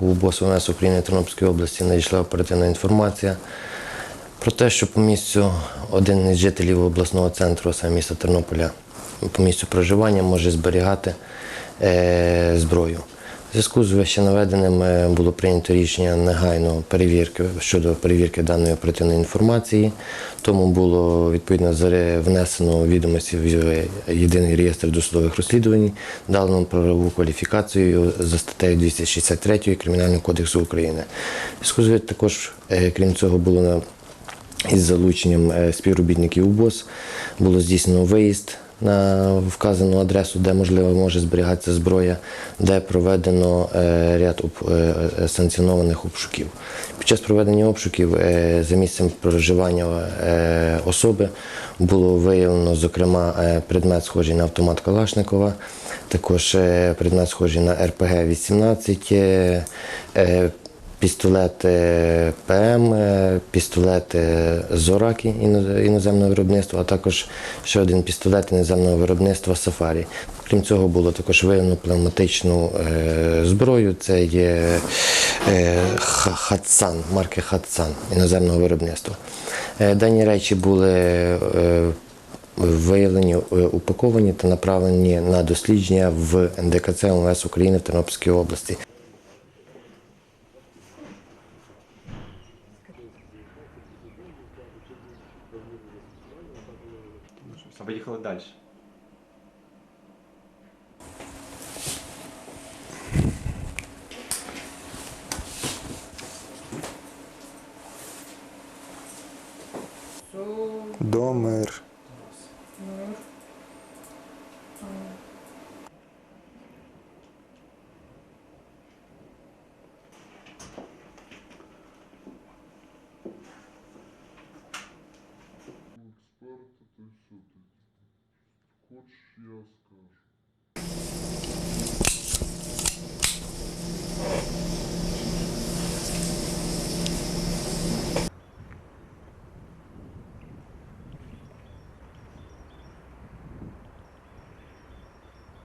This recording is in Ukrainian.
У БОС ВМС України Тернопільської області надійшла оперативна інформація про те, що по місцю один із жителів обласного центру, саме міста Тернополя, по місцю проживання може зберігати е, зброю. Зв'язку з вище наведеним е, було прийнято рішення негайно перевірки щодо перевірки даної оперативної інформації. Тому було відповідно внесено відомості в е, єдиний реєстр досудових розслідувань, дано правову кваліфікацію за статтею 263 Кримінального кодексу України. Зв'язку з також, е, крім цього, було із залученням співробітників УБОС було здійснено виїзд на вказану адресу, де можливо може зберігатися зброя, де проведено е, ряд е, е, санкціонованих обшуків. Під час проведення обшуків за місцем проживання особи було виявлено, зокрема, предмет схожий на автомат Калашникова, також предмет схожий на РПГ-18, пістолет е, ПМ, пістолет е, Зоракі іноземного виробництва, а також ще один пістолет іноземного виробництва Сафарі. Крім цього, було також виявлено пневматичну е, зброю. Це є е, Хатсан, марки Хатсан іноземного виробництва. Е, Дані речі були виявлені, упаковані та направлені на дослідження в НДКЦ МВС України в Тернопільській області. А поїхали далі. Домер. хочешь, я скажу.